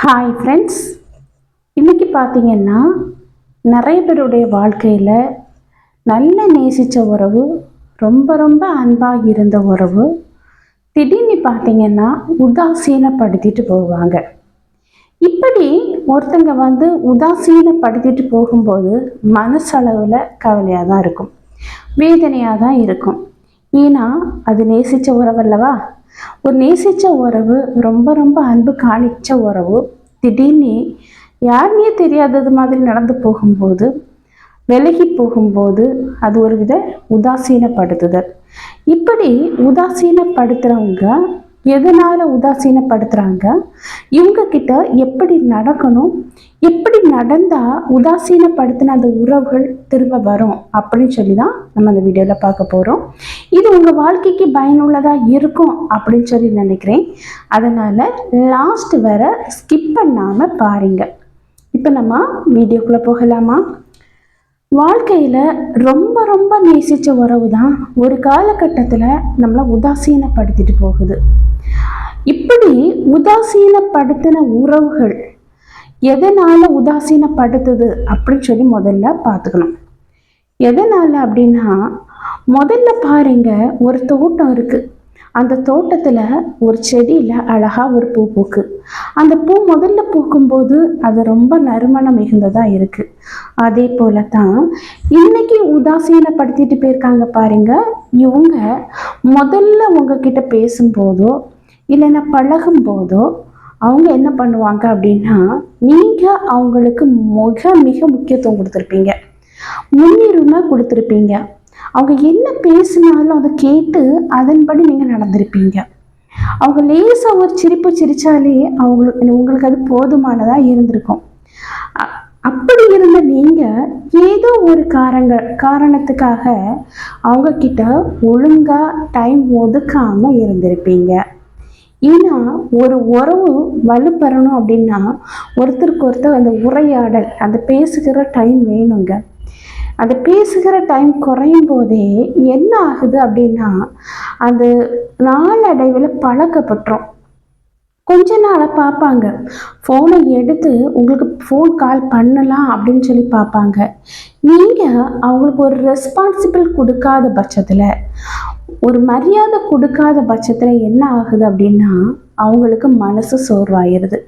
Hi friends இன்றைக்கி பார்த்தீங்கன்னா நிறைய பேருடைய வாழ்க்கையில் நல்ல நேசித்த உறவு ரொம்ப ரொம்ப அன்பாக இருந்த உறவு திடீர்னு பார்த்தீங்கன்னா உதாசீனப்படுத்திட்டு போவாங்க. இப்படி ஒருத்தங்க வந்து உதாசீனப்படுத்திட்டு போகும்போது மனசளவில் கவலையாக தான் இருக்கும் வேதனையாக தான் இருக்கும். ஏன்னா அது நேசித்த உறவு அல்லவா? ஒரு நேசித்த உறவு ரொம்ப ரொம்ப அன்பு காணிச்ச உறவு திடீர்னு யாருமே தெரியாதது மாதிரி நடந்து போகும்போது விலகி போகும்போது அது ஒரு வித உதாசீனப்படுத்துதல். இப்படி உதாசீனப்படுத்துகிறவங்க எதனால் உதாசீனப்படுத்துகிறாங்க இவங்க கிட்ட எப்படி நடக்கணும்? எப்படி நடந்தால் உதாசீனப்படுத்தின அந்த உறவுகள் திரும்ப வரும்? அப்படின்னு சொல்லி தான் நம்ம அந்த வீடியோவில் பார்க்க போகிறோம் இது உங்கள் வாழ்க்கைக்கு பயனுள்ளதாக இருக்கும் அப்படின்னு சொல்லி நினைக்கிறேன். அதனால் லாஸ்ட் வர ஸ்கிப் பண்ணாமல் பாருங்க. இப்போ நம்ம வீடியோக்குள்ளே போகலாமா? வாழ்க்கையில் ரொம்ப ரொம்ப நேசித்த உறவு தான் ஒரு காலகட்டத்தில் நம்மளை உதாசீனப்படுத்திட்டு போகுது. இப்படி உதாசீனப்படுத்தின உறவுகள் எதனால் உதாசீனப்படுத்துது அப்படின்னு சொல்லி முதல்ல பார்த்துக்கணும். எதனால் அப்படின்னா முதல்ல பாருங்க ஒரு தோட்டம் இருக்குது அந்த தோட்டத்தில் ஒரு செடியில் அழகாக ஒரு பூ பூக்கு. அந்த பூ முதல்ல பூக்கும்போது அது ரொம்ப நறுமணம் மிகுந்ததாக இருக்குது அதே போல தான் இன்னைக்கு உதாசீனப்படுத்திட்டு போயிருக்காங்க பாருங்க. இவங்க முதல்ல உங்ககிட்ட பேசும்போதோ இல்லைன்னா பழகும் போதோ அவங்க என்ன பண்ணுவாங்க அப்படின்னா நீங்கள் அவங்களுக்கு மிக மிக முக்கியத்துவம் கொடுத்துருப்பீங்க. முன்னுரிமை கொடுத்துருப்பீங்க. அவங்க என்ன பேசினாலும் அதை கேட்டு அதன்படி நீங்கள் நடந்திருப்பீங்க. அவங்க லேசாக ஒரு சிரிப்பு சிரித்தாலே அவங்களுக்கு உங்களுக்கு அது போதுமானதாக இருந்திருக்கும். அப்படி இருந்த நீங்கள் ஏதோ ஒரு காரங்க காரணத்துக்காக அவங்கக்கிட்ட ஒழுங்காக டைம் ஒதுக்காமல் இருந்திருப்பீங்க. ஏன்னா ஒரு உறவு வலுப்பெறணும் அப்படின்னா ஒருத்தருக்கு ஒருத்தர் அந்த உரையாடல் அந்த பேசுகிற டைம் வேணுங்க. அந்த பேசுகிற டைம் குறையும் போதே என்ன ஆகுது அப்படின்னா அந்த நாளடைவில் பழக்கப்பட்டுரும். கொஞ்ச நாளாக பார்ப்பாங்க. ஃபோனை எடுத்து உங்களுக்கு ஃபோன் கால் பண்ணலாம் அப்படின்னு சொல்லி பார்ப்பாங்க. நீங்கள் அவங்களுக்கு ஒரு ரெஸ்பான்சிபிள் கொடுக்காத பட்சத்தில் ஒரு மரியாதை கொடுக்காத பட்சத்தில் என்ன ஆகுது அப்படின்னா அவங்களுக்கு மனசு சோர்வாயிருது.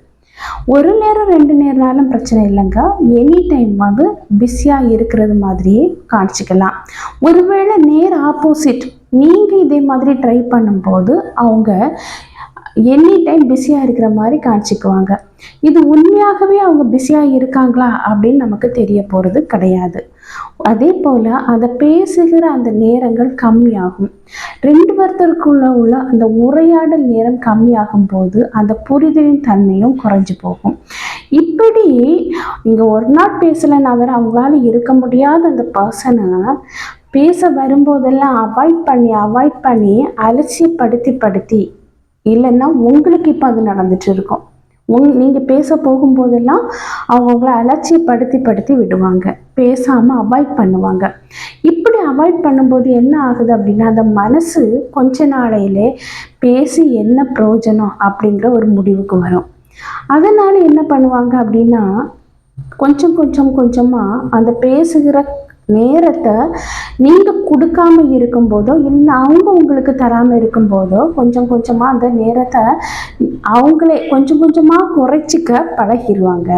ஒரு நேரம் ரெண்டு நேரம்னாலும் பிரச்சனை இல்லைங்க. எனி டைம் வந்து பிஸியாக இருக்கிறது மாதிரியே காமிச்சிக்கலாம். ஒருவேளை நேர் ஆப்போசிட் நீங்கள் இதே மாதிரி ட்ரை பண்ணும்போது அவங்க எனி டைம் பிஸியாக இருக்கிற மாதிரி காமிச்சிக்குவாங்க. இது உண்மையாகவே அவங்க பிஸியாக இருக்காங்களா அப்படின்னு நமக்கு தெரிய போகிறது கிடையாது. அதே போல் அதை பேசுகிற அந்த நேரங்கள் கம்மியாகும். ரெண்டு பேர்த்தருக்குள்ள உள்ள அந்த உரையாடல் நேரம் கம்மியாகும் போது அந்த புரிதலின் தன்மையும் குறைஞ்சு போகும். இப்படி இங்கே ஒரு நாள் பேசலைன்னா வேற அவங்களால இருக்க முடியாத அந்த பர்சனை பேச வரும்போதெல்லாம் அவாய்ட் பண்ணி அவாய்ட் பண்ணி அலட்சியப்படுத்தி படுத்தி இல்லைன்னா உங்களுக்கு இப்போ அது நடந்துட்டு இருக்கும். உங் நீங்கள் பேச போகும்போதெல்லாம் அவங்க உங்களை அலட்சியப்படுத்தி படுத்தி விடுவாங்க. பேசாமல் அவாய்ட் பண்ணுவாங்க. இப்படி அவாய்ட் பண்ணும்போது என்ன ஆகுது அப்படின்னா அந்த மனசு கொஞ்ச நாளையிலே பேசி என்ன பிரயோஜனம் அப்படிங்கிற ஒரு முடிவுக்கு வரும். அதனால் என்ன பண்ணுவாங்க அப்படின்னா கொஞ்சம் கொஞ்சம் கொஞ்சமாக அந்த பேசுகிற நேரத்தை நீங்கள் கொடுக்காம இருக்கும்போதோ இல்லை அவங்க உங்களுக்கு தராமல் இருக்கும்போதோ கொஞ்சம் கொஞ்சமாக அந்த நேரத்தை அவங்களே கொஞ்சம் கொஞ்சமாக குறைச்சிக்க பழகிடுவாங்க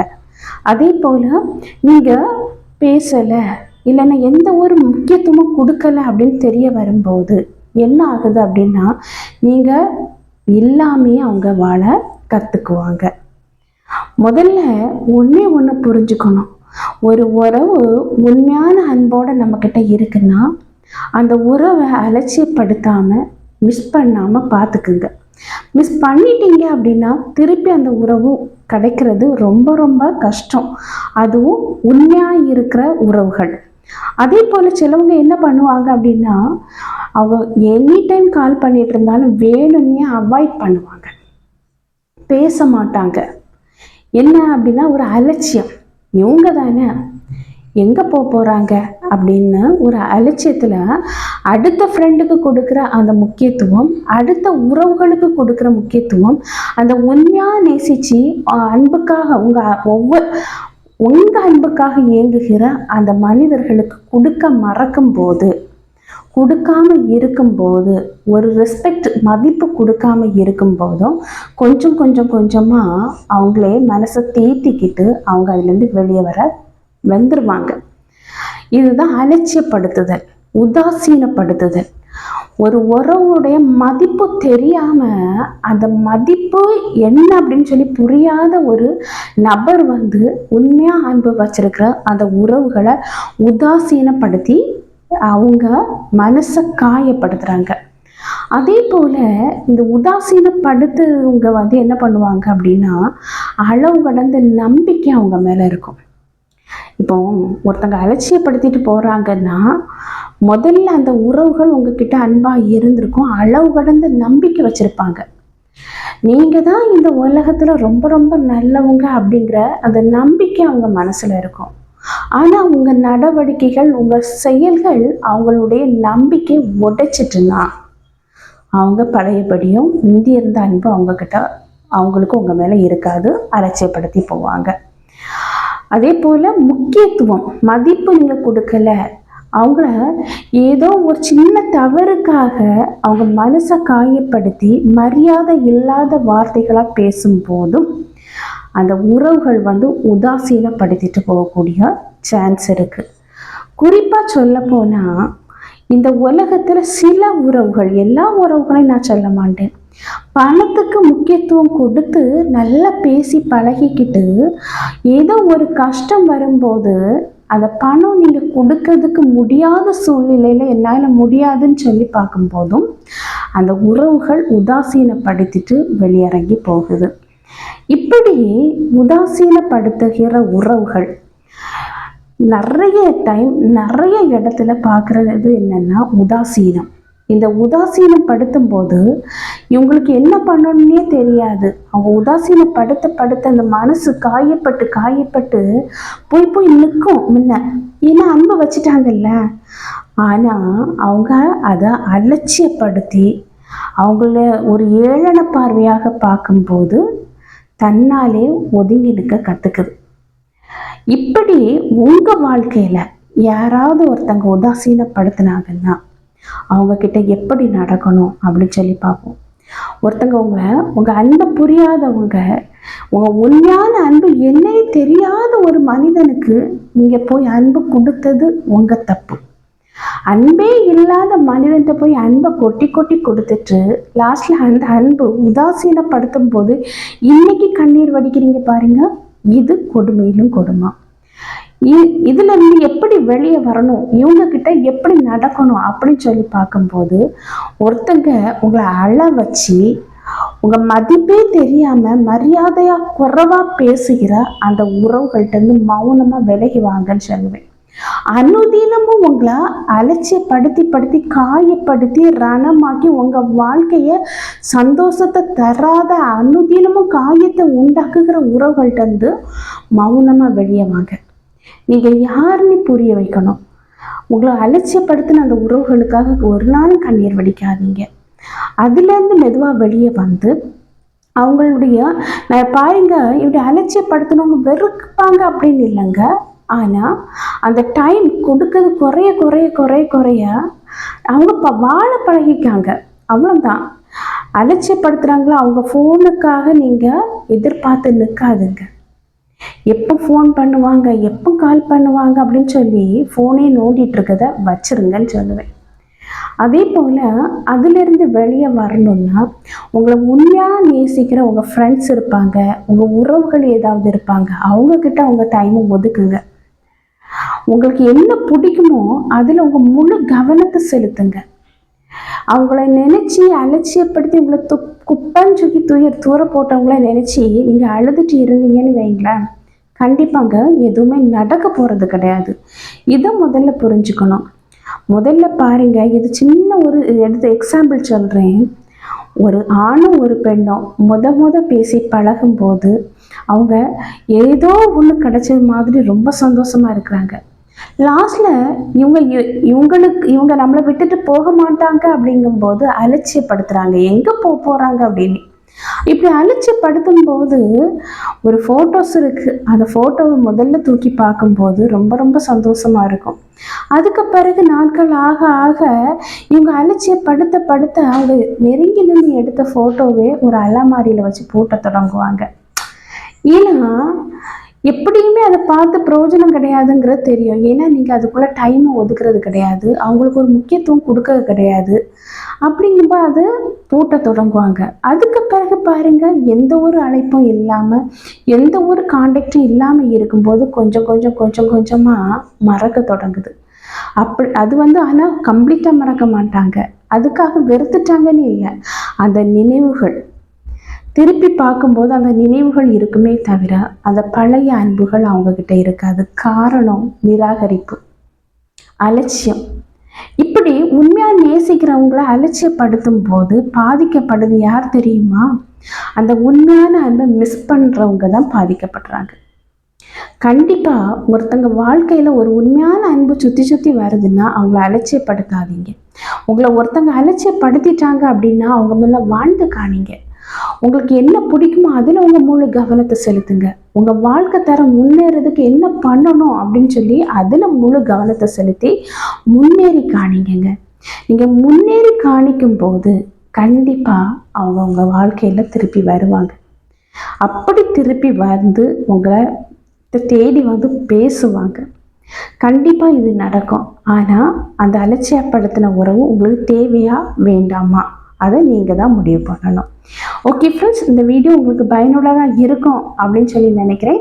அதே போல் நீங்கள் பேசலை இல்லைன்னா எந்த ஒரு முக்கியத்துவமும் கொடுக்கல அப்படின்னு தெரிய வரும்போது என்ன ஆகுது அப்படின்னா நீங்கள் இல்லாமே அவங்க வாழ கற்றுக்குவாங்க முதல்ல ஒன்றே ஒன்று புரிஞ்சுக்கணும். ஒரு உறவு உண்மையான அன்போடு நம்மக்கிட்ட இருக்குன்னா அந்த உறவை அலட்சியப்படுத்தாமல் மிஸ் பண்ணாமல் பார்த்துக்குங்க மிஸ் பண்ணிட்டீங்க அப்படின்னா திருப்பி அந்த உறவு கிடைக்கிறது ரொம்ப ரொம்ப கஷ்டம். அதுவும் உண்மையாக இருக்கிற உறவுகள். அதே போல் சிலவங்க என்ன பண்ணுவாங்க அப்படின்னா அவங்க எனி டைம் கால் பண்ணிட்டு இருந்தாலும் வேணும்னே அவாய்ட் பண்ணுவாங்க. பேச மாட்டாங்க. என்ன அப்படின்னா ஒரு அலட்சியம். இவங்க தானே எங்கே போக போகிறாங்க அப்படின்னு ஒரு அலட்சியத்தில் அடுத்த ஃப்ரெண்டுக்கு கொடுக்குற அந்த முக்கியத்துவம் அடுத்த உறவுகளுக்கு கொடுக்குற முக்கியத்துவம் அந்த உண்மையாக நேசித்து அன்புக்காக உங்கள் ஒவ்வொரு உங்கள் அன்புக்காக இயங்குகிற அந்த மனிதர்களுக்கு கொடுக்க மறக்கும் போது கொடுக்காம இருக்கும்போது ஒரு ரெஸ்பெக்ட் மதிப்பு கொடுக்காம இருக்கும்போதும் கொஞ்சம் கொஞ்சம் கொஞ்சமாக அவங்களே மனசை தேத்திக்கிட்டு அவங்க அதுலேருந்து வெளியே வர வந்துருவாங்க. இதுதான் அலட்சியப்படுத்துதல் உதாசீனப்படுத்துதல். ஒரு உறவுடைய மதிப்பு தெரியாம அந்த மதிப்பு என்ன அப்படின்னு சொல்லி புரியாத ஒரு நபர் வந்து உண்மையா அன்பு வச்சிருக்கிற அந்த உறவுகளை உதாசீனப்படுத்தி அவங்க மனசை காயப்படுத்துறாங்க. அதே போல இந்த உதாசீனப்படுத்துவங்க வந்து என்ன பண்ணுவாங்க அப்படின்னா அளவு கடந்த நம்பிக்கை அவங்க மேல இருக்கும். இப்போ ஒருத்தங்க அலட்சியப்படுத்திட்டு போகிறாங்கன்னா முதல்ல அந்த உறவுகள் உங்ககிட்ட அன்பாக இருந்திருக்கும் அளவு கடந்த நம்பிக்கை வச்சுருப்பாங்க. நீங்கள் தான் இந்த உலகத்தில் ரொம்ப ரொம்ப நல்லவங்க அப்படிங்கிற அந்த நம்பிக்கை அவங்க மனசில் இருக்கும். ஆனால் உங்கள் நடவடிக்கைகள் உங்கள் செயல்கள் அவங்களுடைய நம்பிக்கை உடைச்சிட்டுனா அவங்க பழையபடியும் முந்தி இருந்த அன்பு அவங்கக்கிட்ட அவங்களுக்கு உங்கள் மேலே இருக்காது அலட்சியப்படுத்தி போவாங்க. அதே போல் முக்கியத்துவம் மதிப்பு நீங்கள் கொடுக்கல அவங்கள ஏதோ ஒரு சின்ன தவறுக்காக அவங்க மனசை காயப்படுத்தி மரியாதை இல்லாத வார்த்தைகளாக பேசும்போதும் அந்த உறவுகள் வந்து உதாசீனப்படுத்திட்டு போகக்கூடிய சான்ஸ் இருக்குது குறிப்பாக சொல்ல போனால் இந்த உலகத்தில் சில உறவுகள் எல்லா உறவுகளையும் நான் சொல்ல மாட்டேன். பணத்துக்கு முக்கியத்துவம் கொடுத்து நல்லா பேசி பழகிக்கிட்டு ஏதோ ஒரு கஷ்டம் வரும்போது அந்த பணம் நீங்கள் கொடுக்கறதுக்கு முடியாத சூழ்நிலையில் என்னால் முடியாதுன்னு சொல்லி பார்க்கும்போதும் அந்த உறவுகள் உதாசீனப்படுத்திட்டு வெளியிறங்கி போகுது. இப்படி உதாசீனப்படுத்துகிற உறவுகள் நிறைய டைம் நிறைய இடத்துல பார்க்குறது என்னென்னா உதாசீனம். இந்த உதாசீனப்படுத்தும் போது இவங்களுக்கு என்ன பண்ணணும்னே தெரியாது. அவங்க உதாசீனப்படுத்த படுத்த அந்த மனசு காயப்பட்டு காயப்பட்டு போய் போய் நிற்கும் முன்ன. ஏன்னா அன்பு வச்சுட்டாங்கல்ல. ஆனால் அவங்க அதை அலட்சியப்படுத்தி அவங்கள ஒரு ஏழன பார்வையாக பார்க்கும்போது தன்னாலே ஒதுங்கி நிற்க கற்றுக்குது இப்படி உங்கள் வாழ்க்கையில் யாராவது ஒருத்தங்க உதாசீனப்படுத்தினாங்கன்னா அவங்கக்கிட்ட எப்படி நடக்கணும் அப்படின்னு சொல்லி பார்ப்போம். ஒருத்தங்க உங்களை உங்கள் அன்பை புரியாதவங்க உங்கள் உண்மையான அன்பு என்னே தெரியாத ஒரு மனிதனுக்கு நீங்கள் போய் அன்பு கொடுத்தது உங்கள் தப்பு. அன்பே இல்லாத மனிதன்கிட்ட போய் அன்பை கொட்டி கொட்டி கொடுத்துட்டு லாஸ்ட்ல அந்த அன்பு உதாசீனப்படுத்தும் போது இன்னைக்கு கண்ணீர் வடிக்கிறீங்க பாருங்க. இது கொடுமையிலும் கொடுமை. இதுல இருந்து எப்படி வெளியே வரணும்? இவங்க கிட்ட எப்படி நடக்கணும் அப்படின்னு சொல்லி பார்க்கும்போது ஒருத்தங்க உங்களை அழ வச்சு உங்க மதிப்பே தெரியாம மரியாதையா குறைவா பேசுகிற அந்த உறவுகள்ட்ட இருந்து மௌனமா விலகி வாங்கன்னு சொல்லுவேன். அனுதினமும் உங்களை அலட்சியப்படுத்தி படுத்தி காயப்படுத்தி ரணமாக்கி உங்க வாழ்க்கைய சந்தோஷத்தை தராத அனுதினமும் காயத்தை உண்டாக்குகிற உறவுகள்ட்ட இருந்து மௌனமா வெளியே வாங்க. நீங்க யாருன்னு புரிய வைக்கணும். உங்களை அலட்சியப்படுத்தின அந்த உறவுகளுக்காக ஒரு நாள் கண்ணீர் வடிக்காதீங்க. அதுலேருந்து மெதுவாக வெளியே வந்து அவங்களுடைய நான் பாருங்க இப்படி அலட்சியப்படுத்தினவங்க வெறுப்பாங்க அப்படின்னு இல்லைங்க. ஆனால் அந்த டைம் கொடுக்கறது குறைய குறைய குறைய குறைய அவங்க ப வாழ பழகிக்காங்க அவ்வளோதான் அலட்சியப்படுத்துகிறாங்களோ அவங்க ஃபோனுக்காக நீங்கள் எதிர்பார்த்து நிற்காதுங்க எப்போ ஃபோன் பண்ணுவாங்க எப்போ கால் பண்ணுவாங்க அப்படின்னு சொல்லி ஃபோனே நோண்டிட்டு இருக்கதை வச்சிருங்கன்னு சொல்லுவேன். அதே போல் அதிலிருந்து வெளியே வரணும்னா உங்களை உண்மையாக நேசிக்கிற உங்கள் ஃப்ரெண்ட்ஸ் இருப்பாங்க உங்கள் உறவுகள் ஏதாவது இருப்பாங்க அவங்கக்கிட்ட அவங்க டைமை ஒதுக்குங்க. உங்களுக்கு என்ன பிடிக்குமோ அதில் உங்கள் முழு கவனத்தை செலுத்துங்க. அவங்கள நினச்சி அலட்சியப்படுத்தி உங்களை து குப்பான்னு தூக்கி துயர் தூர போட்டவங்கள நினச்சி நீங்கள் அழுதுட்டு இருந்தீங்கன்னு வைங்களேன். கண்டிப்பாங்க எதுவுமே நடக்க போகிறது கிடையாது. இதை முதல்ல புரிஞ்சுக்கணும். முதல்ல பாருங்க இது சின்ன ஒரு எடுத்து எக்ஸாம்பிள் சொல்கிறேன் ஒரு ஆணும் ஒரு பெண்ணும் முத முத பேசி பழகும்போது அவங்க ஏதோ ஒன்று கிடைச்சது மாதிரி ரொம்ப சந்தோஷமா இருக்கிறாங்க. லாஸ்டில் இவங்க இ- இவங்களுக்கு இவங்க நம்மளை விட்டுட்டு போக மாட்டாங்க அப்படிங்கும்போது அலட்சியப்படுத்துகிறாங்க எங்கே போக போகிறாங்க அப்படின்னு. இப்படி அலட்சியப்படுத்தும் போது ஒரு ஃபோட்டோஸ் இருக்குது அந்த ஃபோட்டோவை முதல்ல தூக்கி பார்க்கும்போது ரொம்ப ரொம்ப சந்தோஷமாக இருக்கும். அதுக்கு பிறகு நாட்கள் ஆக ஆக இவங்க அலட்சியப்படுத்த படுத்த அவங்க நெருங்கி நின்று எடுத்த ஃபோட்டோவே ஒரு அலமாரியில் வச்சு பூட்ட தொடங்குவாங்க. ஏன்னா எப்படியுமே அதை பார்த்து பிரயோஜனம் கிடையாதுங்கிறது தெரியும். ஏன்னா நீங்கள் அதுக்குள்ளே டைமை ஒதுக்குறது கிடையாது. அவங்களுக்கு ஒரு முக்கியத்துவம் கொடுக்கறது கிடையாது. அப்படிங்கும்போது அது பூட்ட தொடங்குவாங்க. அதுக்கு பிறகு பாருங்க எந்த ஒரு அழைப்பும் இல்லாமல் எந்த ஒரு காண்டாக்டும் இல்லாமல் இருக்கும்போது கொஞ்சம் கொஞ்சம் கொஞ்சம் கொஞ்சமாக மறக்க தொடங்குது. அப்படி அது வந்து ஆனால் கம்ப்ளீட்டாக மறக்க மாட்டாங்க. அதுக்காக வெறுத்துட்டாங்கன்னு இல்லை. அந்த நினைவுகள் திருப்பி பார்க்கும்போது அந்த நினைவுகள் இருக்குமே தவிர அந்த பழைய அன்புகள் அவங்கக்கிட்ட இருக்காது. காரணம் நிராகரிப்பு அலட்சியம். இப்படி உண்மையாக நேசிக்கிறவங்கள அலட்சியப்படுத்தும் போது பாதிக்கப்படுது யார் தெரியுமா? அந்த உண்மையான அன்பை மிஸ் பண்ணுறவங்க தான் பாதிக்கப்படுறாங்க. கண்டிப்பாக ஒருத்தங்க வாழ்க்கையில் ஒரு உண்மையான அன்பு சுற்றி சுற்றி வருதுன்னா அவங்கள அலட்சியப்படுத்தாதீங்க. உங்களை ஒருத்தங்க அலட்சியப்படுத்திட்டாங்க அப்படின்னா அவங்க முன்ன வாழ்ந்து காணிங்க. உங்களுக்கு என்ன பிடிக்குமோ அதில் உங்கள் முழு கவனத்தை செலுத்துங்க. உங்கள் வாழ்க்கை தரம் முன்னேறதுக்கு என்ன பண்ணணும் அப்படின்னு சொல்லி அதில் முழு கவனத்தை செலுத்தி முன்னேறி காணிக்கங்க. நீங்கள் முன்னேறி காணிக்கும் போது கண்டிப்பாக அவங்க உங்கள் வாழ்க்கையில் திருப்பி வருவாங்க. அப்படி திருப்பி வந்து உங்களை தேடி வந்து பேசுவாங்க. கண்டிப்பாக இது நடக்கும். ஆனால் அந்த அலட்சியப்படுத்தின உறவு உங்களுக்கு தேவையா வேண்டாமா? அதை நீங்கள் தான் முடிவு பண்ணணும். ஓகே ஃப்ரெண்ட்ஸ் இந்த வீடியோ உங்களுக்கு பயனுள்ளதாக இருக்கும் அப்படின்னு சொல்லி நினைக்கிறேன்.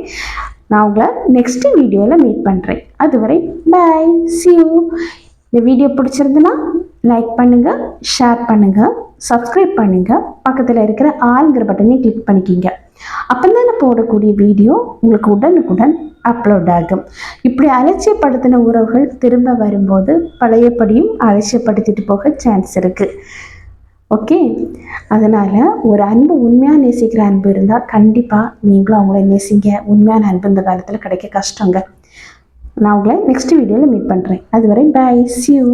நான் உங்களை நெக்ஸ்ட்டு வீடியோவில் மீட் பண்ணுறேன் அதுவரை பை சியூ இந்த வீடியோ பிடிச்சிருந்துன்னா லைக் பண்ணுங்கள் ஷேர் பண்ணுங்கள் சப்ஸ்கிரைப் பண்ணுங்கள் பக்கத்தில் இருக்கிற ஆளுங்கிற பட்டனை கிளிக் பண்ணிக்கிங்க. அப்போ தான் போடக்கூடிய வீடியோ உங்களுக்கு உடனுக்குடன் அப்லோட் ஆகும். இப்படி அலட்சியப்படுத்தின உறவுகள் திரும்ப வரும்போது பழையபடியும் அலட்சியப்படுத்திட்டு போக சான்ஸ் இருக்குது ஓகே? அதனால் ஒரு அன்பு உண்மையாக நேசிக்கிற அன்பு இருந்தால் கண்டிப்பாக நீங்களும் அவங்கள நேசிங்க. உண்மையான அன்பு இந்த காலத்தில் கிடைக்க கஷ்டங்க. நான் உங்களை நெக்ஸ்ட் வீடியோவில் மீட் பண்ணுறேன் அதுவரை பை சியூ